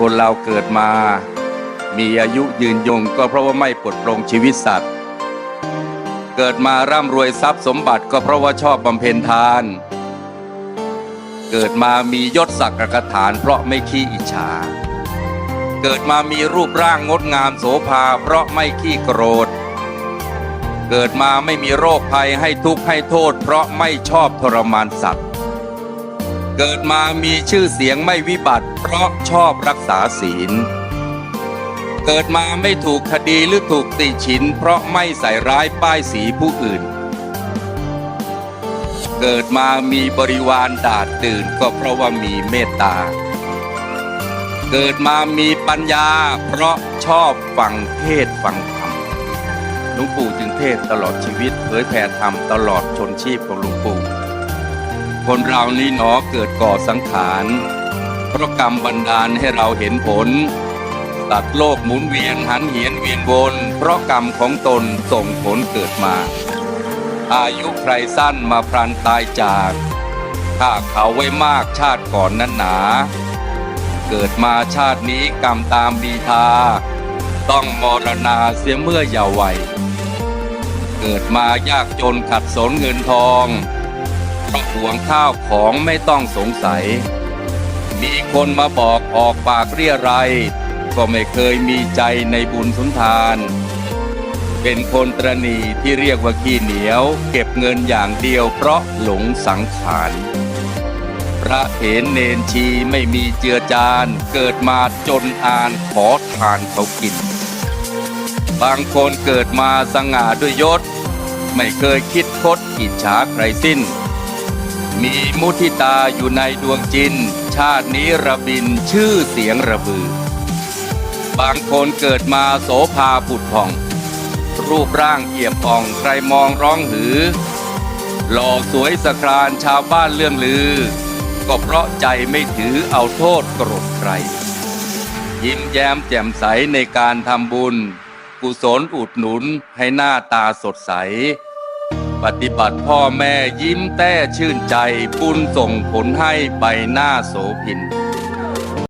คนเราเกิดมา มีอายุยืนยงก็เพราะว่าไม่ปลดปลงชีวิตสัตว์ เกิดมาร่ำรวยทรัพย์สมบัติก็เพราะว่าชอบบำเพ็ญทาน เกิดมามียศศักดิ์กระฐาน เพราะไม่ขี้อิจฉา เกิดมามีรูปร่างงดงามโสภาเพราะไม่ขี้โกรธ เกิดมาไม่มีโรคภัยให้ทุกข์ให้โทษ เพราะไม่ชอบทรมานสัตว์ เกิดมามีชื่อเสียงไม่วิบัติ เพราะชอบรักษาศีล เกิดมาไม่ถูกคดีหรือถูกติฉิน เพราะไม่ใส่ร้ายป้ายสีผู้อื่น เกิดมามีบริวารดาดตื่นก็เพราะว่ามีเมตตา เกิดมามีปัญญา เพราะชอบฟังเทศฟังธรรมหลวงปู่จึงเทศตลอดชีวิตเผยแผ่ธรรมตลอดชนชีพของหลวงปู่ คนเรานี่หนอเกิดก่อสังขารเพราะกรรมบันดาลให้เราเห็นผลตัดโลกหมุนเวียนหันเหียนเวียนวน เพราะกรรมของตนส่งผลเกิดมา อายุใครสั้นมาพลันตายจากข้าเขาไว้มากชาติก่อนนั้นหนา เกิดมาชาตินี้กรรมตามดีทา ต้องมรณาเสียเมื่อเยาว์วัย เกิดมายากจนขัดสนเงินทอง เพราะห่วงข้าวของไม่ต้องสงสัย มีคนมาบอกออกปากเรียไรก็ไม่เคยมีใจในบุญสุนทาน เป็นคนตรณีที่เรียกว่าขี้เหนียว เก็บเงินอย่างเดียวเพราะหลงสังขาร พระเถรเนนชีไม่มีเจือจาน เกิดมาจนอ่านขอทานเขากิน บางคนเกิดมาสง่าด้วยยศ ไม่เคยคิดคดอิจฉาใครสิ้น มีมุทิตาอยู่ในดวงจิน ชาตินี้ระบินชื่อเสียงระบือ บางคนเกิดมาโสภาผุดผ่อง รูปร่างเอียมอ่องใครมองร้องหือ หล่อสวยสครานชาวบ้านเลื่องลือ ก็เพราะใจไม่ถือเอาโทษโกรธใคร ยิ้มแย้มแจ่มใสในการทำบุญ กุศลอุดหนุนให้หน้าตาสดใส ปฏิบัติพ่อแม่ยิ้มแต้ชื่นใจบุญส่งผลให้ใบหน้าโสพิน